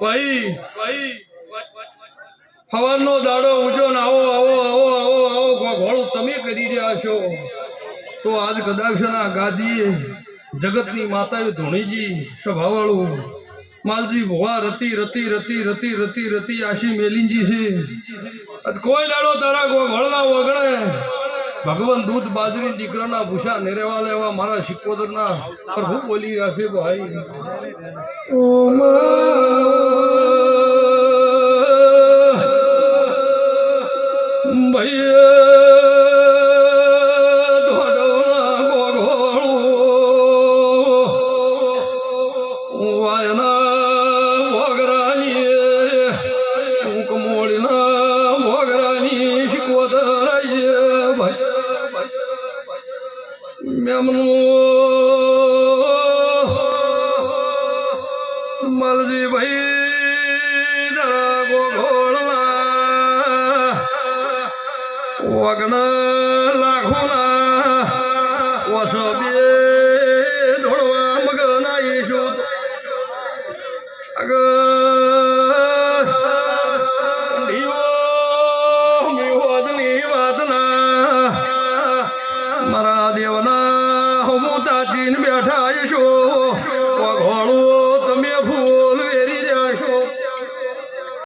ભાઈ ભાઈ હવાનો દાડો ઊંચો ને આવો આવો આવો આવો આવો ઘોઘોળું તમે કરી રહ્યા છો. તો આજ ગાદી ગાદીએ જગતની માતા ધોણીજી, સભાવાળું, માલજી ભોવા રતી રતી રતી રતી રતી રતી, આશી મેલિનજી છે. કોઈ દાડો તારા ઘોઘોળના વગણે ભગવાન દૂધ બાજરી દીકરાના ભૂષા નેરેવા લેવા મારા શિકોદરના પ્રભુ બોલી રહ્યા છે ભાઈ? મલજી ભાઈ જરા ગોઘોળના વગન લાખોના વસો બે ઢોળવા મગના ઈશુ અગ મેવાદની વાતના મારા દેવના હું તાચીન બેઠા ઈશો